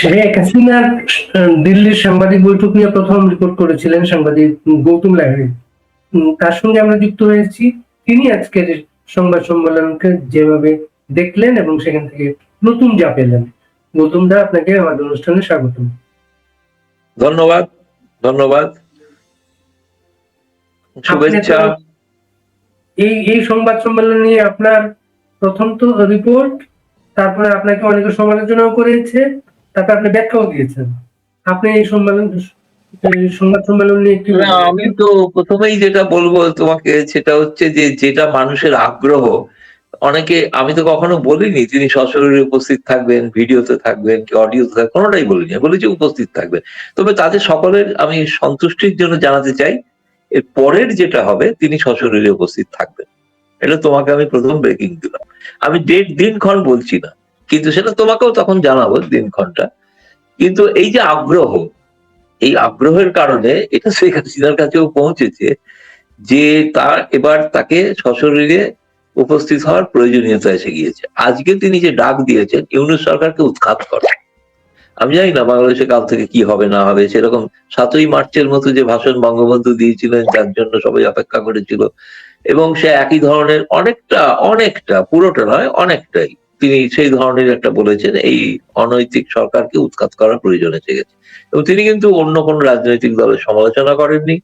শেখ হাসিনার দিল্লির সাংবাদিক বৈঠক নিয়ে প্রথম রিপোর্ট করেছিলেন সাংবাদিক গৌতম লাহিড়ী। তার সঙ্গে আমরা যুক্ত হয়েছি। তিনি আজকের সংবাদ সম্মেলনকে যেভাবে দেখলেন এবং সেখান থেকে নতুন যা পেলেন। গৌতম দা আপনাকে আমাদের অনুষ্ঠানে স্বাগতম। ধন্যবাদ ধন্যবাদ। শুভেচ্ছা। এই এই সংবাদ সম্মেলন নিয়ে আপনার প্রথম তো রিপোর্ট তারপরে আপনাকে অনেকে সমালোচনাও করেছে। তারপরে আপনি ব্যাখ্যাও দিয়েছেন। আপনি এই সম্মেলন সংবাদ সম্মেলন নিয়ে আমি তো প্রথমেই যেটা বলব তোমাকে সেটা হচ্ছে যে যেটা মানুষের আগ্রহ অনেকে আমি তো কখনো বলিনি তিনি সশরীরে উপস্থিত থাকবেন ভিডিওতে থাকবেন কি অডিওতে থাকবেন কোনোটাই বলিনি বলেছি উপস্থিত থাকবেন। তবে তাদের সকলের আমি সন্তুষ্টির জন্য জানাতে চাই এর পরের যেটা হবে তিনি সশরীরে উপস্থিত থাকবেন। এটা তোমাকে আমি প্রথম ব্রেকিং দিলাম। আমি ডেট দিনক্ষণ বলছি না। কিন্তু সেটা তোমাকেও তখন জানাব দিনক্ষণটা। কিন্তু এই যে আগ্রহ, এই আগ্রহের কারণে এটা শেখ হাসিনার কাছেও পৌঁছেছে যে তার এবার তাকে সশরীরে উপস্থিত হওয়ার প্রয়োজনীয়তা এসে গিয়েছে। আজকে তিনি যে ডাক দিয়েছেন, ইউনুস সরকারকে উৎখাত করা। আমি জানি না বাংলাদেশে কাল থেকে কি হবে, না হবে, সেরকম সাতই মার্চের মতো যে ভাষণ বঙ্গবন্ধু দিয়েছিলেন, যার জন্য সবাই অপেক্ষা করেছিল। এবং সে একই ধরনের অনেকটা অনেকটা, পুরোটা নয়, অনেকটাই তিনি সেই ধরনের একটা বলেছেন, এই অনৈতিক সরকারকে উৎখাত করার প্রয়োজন এসে গেছে এবং তিনি কিন্তু অন্য কোন রাজনৈতিক দলের সমালোচনা করেননি।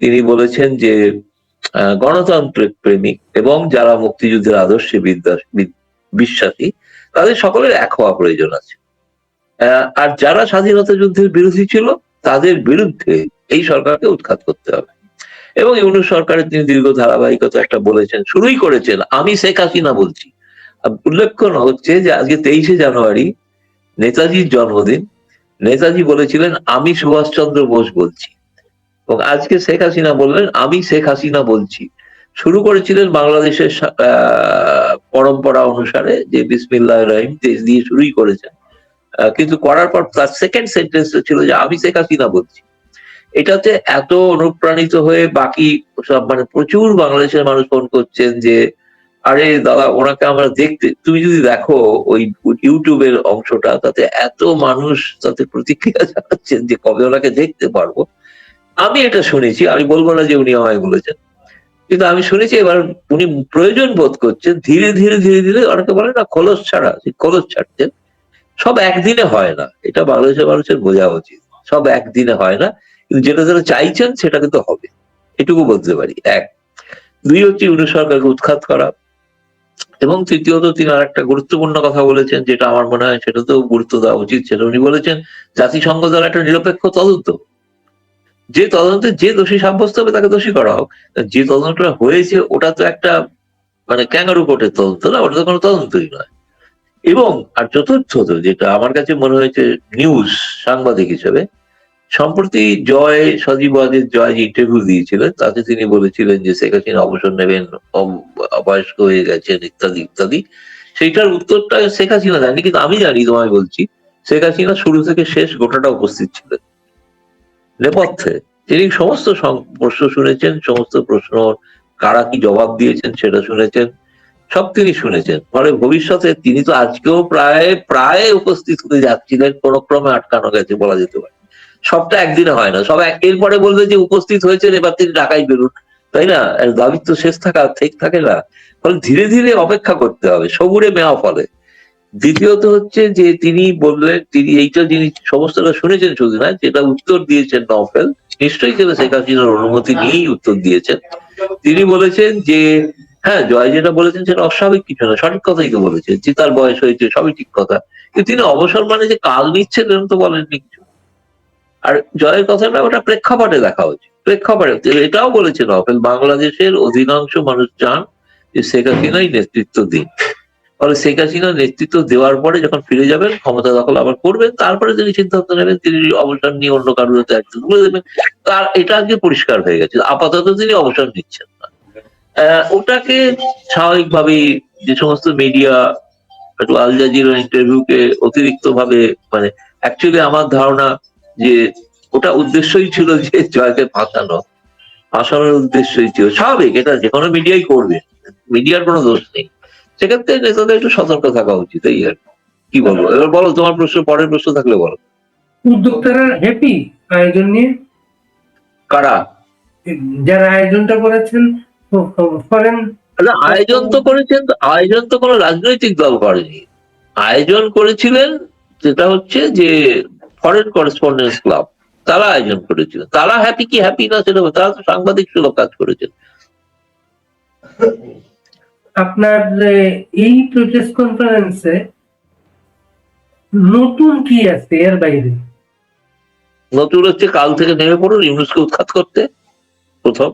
তিনি বলেছেন যে গণতান্ত্রিক প্রেমিক এবং যারা মুক্তিযুদ্ধের আদর্শে বিশ্বাসী, তাদের সকলের এক হওয়া প্রয়োজন আছে। আর যারা স্বাধীনতা যুদ্ধের বিরোধী ছিল, তাদের বিরুদ্ধে এই সরকারকে উৎখাত করতে হবে। এবং ইউনুস সরকারের তিনি দীর্ঘ ধারাবাহিকতা একটা বলেছেন, শুরুই করেছেন, আমি শেখ হাসিনা বলছি। উল্লেখ্য হচ্ছে যে আজকে তেইশে জানুয়ারি নেতাজির জন্মদিন। নেতাজি বলেছিলেন, আমি সুভাষচন্দ্র বোস বলছি। এবং আজকে শেখ হাসিনা বললেন, আমি শেখ হাসিনা বলছি। শুরু করেছিলেন বাংলাদেশের পরম্পরা অনুসারে যে বিসমিল্লাহ রহিম দিয়ে শুরুই করেছেন। কিন্তু করার পর তার সেকেন্ড সেন্টেন্স ছিল যে, আমি শেখ হাসিনা বলছি। এটাতে এত অনুপ্রাণিত হয়ে বাকি সব মানে প্রচুর বাংলাদেশের মানুষ ফোন করছেন যে আরে দাদা, ওনাকে আমরা দেখতে, তুমি যদি দেখো ওই ইউটিউবের অংশটা, তাতে এত মানুষ তাতে প্রতিক্রিয়া জানাচ্ছেন যে কবে ওনাকে দেখতে পারব। আমি এটা শুনেছি, আমি বলব না যে উনি আমায় বলেছেন। কিন্তু আমি শুনেছি এবার উনি প্রয়োজন বোধ করছেন, ধীরে ধীরে ধীরে ধীরে অনেকে বলে, না, খোলস ছাড়া খোলস ছাড়ছেন। সব একদিনে হয় না, এটা বাংলাদেশের মানুষের বোঝা উচিত। সব একদিনে হয় না, কিন্তু যেটা যারা চাইছেন সেটা কিন্তু হবে। এটুকু বলতে পারি। এক, দুই হচ্ছে ইউনিট সরকারকে উৎখাত করা। এবং তৃতীয়ত তিনি আর একটা গুরুত্বপূর্ণ কথা বলেছেন, যেটা আমার মনে হয় সেটাতেও গুরুত্ব দেওয়া উচিত সেটা উনি বলেছেন, জাতিসংঘ দ্বারা একটা নিরপেক্ষ তদন্ত। যে তদন্তে যে দোষী সাব্যস্ত হবে তাকে দোষী করা হোক। যে তদন্তটা হয়েছে, ওটা তো একটা মানে ক্যাঙ্গারু কোর্টের তদন্ত না, ওটা তো কোনো তদন্তই নয়। এবং, আর চতুর্থত, যেটা আমার কাছে মনে হয়েছে নিউজ সাংবাদিক হিসেবে সম্প্রতি জয়, সজীব জয় ইন্টারভিউ দিয়েছিলেন তাতে তিনি বলেছিলেন যে, শেখ হাসিনা অবসর নেবেন বয়স্ক হয়ে গেছেন, ইত্যাদি ইত্যাদি। সেইটার উত্তরটা শেখ হাসিনা জানি কিন্তু আমি জানি, তোমায় বলছি, শেখ হাসিনা শুরু থেকে শেষ গোটাটা উপস্থিত ছিলেন। নেপথ্যে তিনি সমস্ত প্রশ্ন শুনেছেন, সমস্ত প্রশ্ন কারা কি জবাব দিয়েছেন সেটা শুনেছেন, সব তিনি শুনেছেন। ফলে ভবিষ্যতে তিনি তো আজকেও প্রায় প্রায় উপস্থিত হতে যাচ্ছিলেন, কোনো ক্রমে আটকানো গেছে বলা যেতে পারে। সবটা একদিনে হয় না। সব এরপরে বলবে যে উপস্থিত হয়েছেন, এবার তিনি ঢাকায় বেরুন। তাই না? দাবি তো শেষ থাকা, ঠিক থাকে না। ফলে ধীরে ধীরে অপেক্ষা করতে হবে, সবুরে মেওয়া ফলে। দ্বিতীয়ত হচ্ছে যে তিনি বললেন, তিনি এইটা যিনি সমস্তটা শুনেছেন শুধু না, যেটা উত্তর দিয়েছেন নফেল নিশ্চয়ই সেটা শেখ হাসিনার অনুমতি নিয়েই উত্তর দিয়েছেন। তিনি বলেছেন যে হ্যাঁ জয় যেটা বলেছেন সেটা অস্বাভাবিক কিছু না, সঠিক কথাই তো বলেছেন যে তার বয়স হয়েছে, সবই ঠিক কথা। কিন্তু তিনি অবসর মানে যে কাল নিচ্ছেন এরকম তো বলেননি কিছু। আর জয়ের কথাটা ওটা প্রেক্ষাপটে দেখা উচিত প্রেক্ষাপটে এটাও বলেছেন নফেল বাংলাদেশের অধিকাংশ মানুষ চান যে শেখ হাসিনাই নেতৃত্ব দিন ফলে শেখ হাসিনা নেতৃত্ব দেওয়ার পরে যখন ফিরে যাবেন, ক্ষমতা দখল আবার করবেন, তারপরে তিনি সিদ্ধান্ত নেবেন, তিনি অবসর নিয়ে অন্য কারোর দায়িত্ব তুলে দেবেন। তার এটা আজকে পরিষ্কার হয়ে গেছে। আপাতত তিনি অবসর নিচ্ছেন না। ওটাকে স্বাভাবিকভাবেই যে সমস্ত মিডিয়া একটু আল জাজিরার ইন্টারভিউকে অতিরিক্ত ভাবে মানে অ্যাকচুয়ালি আমার ধারণা যে ওটা উদ্দেশ্যই ছিল যে জয়কে ফাঁসানো ফাঁসানোর উদ্দেশ্যই ছিল। স্বাভাবিক এটা যে কোনো মিডিয়াই করবে মিডিয়ার কোনো দোষ নেই। সেক্ষেত্রে নেতাদের একটু সতর্ক থাকা উচিত এই আর কি। বলব? এবার বলো তোমার প্রশ্ন পরের প্রশ্ন থাকলে বলো। উদ্যোক্তারা হ্যাপি আয়োজন নিয়ে? কারা? যারা আয়োজনটা করেছেন ফরেন আয়োজন তো করেছেন আয়োজন তো কোনো রাজনৈতিক দল করেনি। আয়োজন করেছিলেন যেটা হচ্ছে যে ফরেন করেসপন্ডেন্স ক্লাব তারা আয়োজন করেছিল। তারা হ্যাপি কি হ্যাপি না সেটা তারা তো সাংবাদিক সুলভ কাজ করেছেন আপনার এই প্রেস কনফারেন্সে নতুন কি আছে এর বাইরে? নতুন হচ্ছে কাল থেকে নেমে পড়ুন ইউনুসকে উৎখাত করতে প্রথম।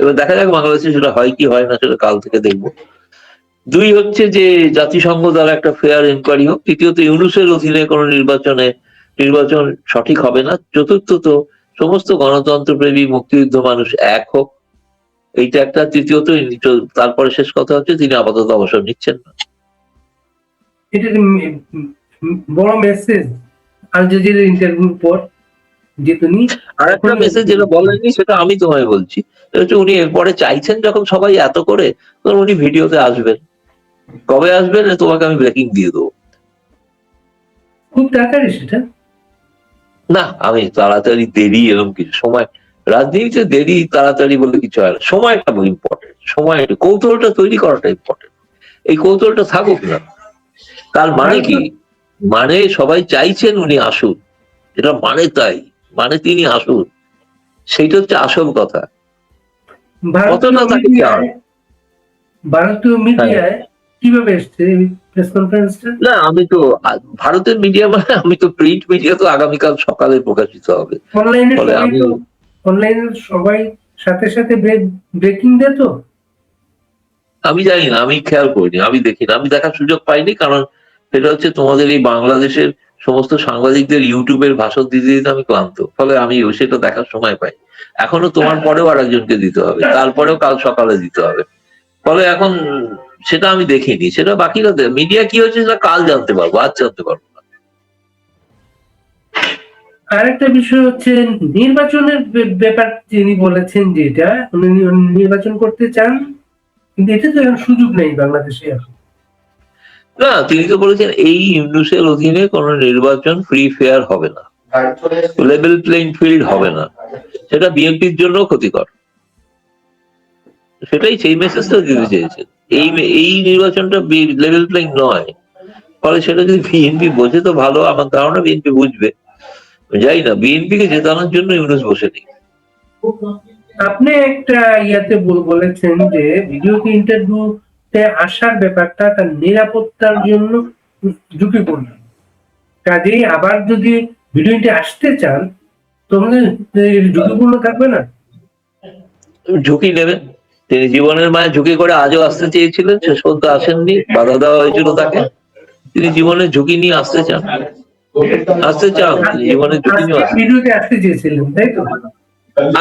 এবার দেখা যাক বাংলাদেশে সেটা হয় কি হয় না সেটা কাল থেকে দেখব। দুই হচ্ছে যে জাতিসংঘ দ্বারা একটা ফেয়ার ইনকোয়ারি হোক তৃতীয়ত ইউনুসের অধীনে কোনো নির্বাচনে নির্বাচন সঠিক হবে না। চতুর্থত সমস্ত গণতন্ত্রপ্রেমী মুক্তিযুদ্ধ মানুষ এক হোক। এইটা একটা তৃতীয়ত তারপরে শেষ কথা হচ্ছে তিনি আপাতত অবসর নিচ্ছেন না। এটা বড় মেসেজ আল জাজিরার ইন্টারভিউর পর যে তুমি আর একটা মেসেজ যেটা বলেননি সেটা আমি তোমায় বলছি। হচ্ছে উনি এরপরে চাইছেন যখন সবাই এত করে তখন উনি ভিডিওতে আসবেন। কবে আসবেন? তোমাকে আমি ব্রেকিং দিয়ে দেবো। খুব তাড়াতাড়ি সেটা। না আমি তাড়াতাড়ি দেরি এরকম কিছু সময় রাজনীতিতে দেরি তাড়াতাড়ি বলে কিছু হয় না। সময়টা ইম্পর্টেন্ট সময় কৌতূহলটা তৈরি করাটা ইম্পর্টেন্ট এই কৌতূহলটা থাকুক না। তার মানে কি? মানে সবাই চাইছেন উনি আসুন। এটা মানে তাই মানে তিনি আসুন। সেইটা হচ্ছে আসল কথা। কতটা তাকে মিডিয়ায় ভারতীয় মিডিয়ায় কীভাবে এসছে প্রেস কনফারেন্সটা না আমি তো ভারতের মিডিয়া মানে আমি তো প্রিন্ট মিডিয়া তো আগামীকাল সকালে প্রকাশিত হবে। অনলাইনে আমি অনলাইনে সবাই সাথে সাথে ব্রেকিং দেয় তো? আমি জানি না আমি খেয়াল করিনি আমি দেখি না আমি দেখার সুযোগ পাইনি কারণ সেটা হচ্ছে তোমাদের এই বাংলাদেশের সমস্ত সাংবাদিকদের ইউটিউবের ভাষণ দিতে দিতে আমি ক্লান্ত ফলে আমি সেটা দেখার সময় পাই এখনও তোমার পরেও আর একজনকে দিতে হবে তারপরেও কাল সকালে দিতে হবে। ফলে এখন সেটা আমি দেখিনি। সেটা বাকিরা মিডিয়া কি হচ্ছে সেটা কাল জানতে পারব আজ জানতে পারব না। আরেকটা বিষয় হচ্ছে নির্বাচনের ব্যাপার যিনি বলেছেন যেটা উনি নির্বাচন করতে চান কিন্তু এটা তো এখন সুযোগ নেই বাংলাদেশে এখন। না তিনি তো বলেছেন এই ইউনুসের অধীনে কোনো নির্বাচন ফ্রি ফেয়ার হবে না। লেভেল প্লেইং ফিল্ড হবে না। সেটা বিএনপির জন্য ক্ষতিকর। সেটাই সেই মেসেজটা দিতে চেয়েছেন। এই এই নির্বাচনটা লেভেল প্লেইং নয়। ফলে সেটা যদি বিএনপি বোঝে তো ভালো আমার ধারণা বিএনপি বুঝবে। যাই না বিএনপি কে জেতানোর জন্য ইউনুস বসে নেই। আপনি একটা ইয়াতে বলেছেন যে ভিডিওতে ইন্টারভিউতে আসার ব্যাপারটা তার নিরাপত্তার জন্য ঝুঁকিপূর্ণ। কাজেই আবার যদি ভিডিওতে আসতে চান এই ঝুঁকিপূর্ণ থাকবে না। ঝুঁকি নেবেন তিনি জীবনের মায়ে ঝুঁকি করে আজও আসতে চেয়েছিলেন শেষ পর্যন্ত আসেননি বাধা দেওয়া হয়েছিল তাকে। তিনি জীবনের ঝুঁকি নিয়ে আসতে চান। আসতে চান জীবনের ঝুঁকি নিয়ে আসতে চেয়েছিলেন তাই তো?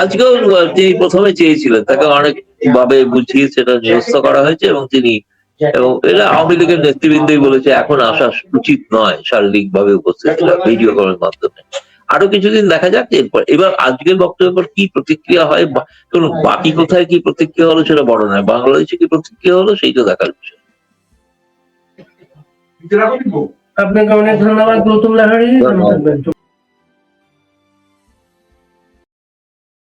আজকেও তিনি প্রথমে চেয়েছিলেন তাকে অনেক ভাবে বুঝিয়ে সেটা নিরস্ত করা হয়েছে এবং তিনি এবং এটা আওয়ামী লীগের নেতৃবৃন্দই বলেছে এখন আসা উচিত নয় শারীরিক ভাবে উপস্থিত ভিডিও কলের মাধ্যমে। আরও কিছুদিন দেখা যাক এরপর এবার আজকের বক্তব্যের পর কি প্রতিক্রিয়া হয়? কোন ধরুন বাকি কোথায় কি প্রতিক্রিয়া হলো সেটা বড় নয়। বাংলাদেশে কি প্রতিক্রিয়া হলো সেই তো দেখার বিষয়। আপনাকে অনেক ধন্যবাদ গৌতম লাহারি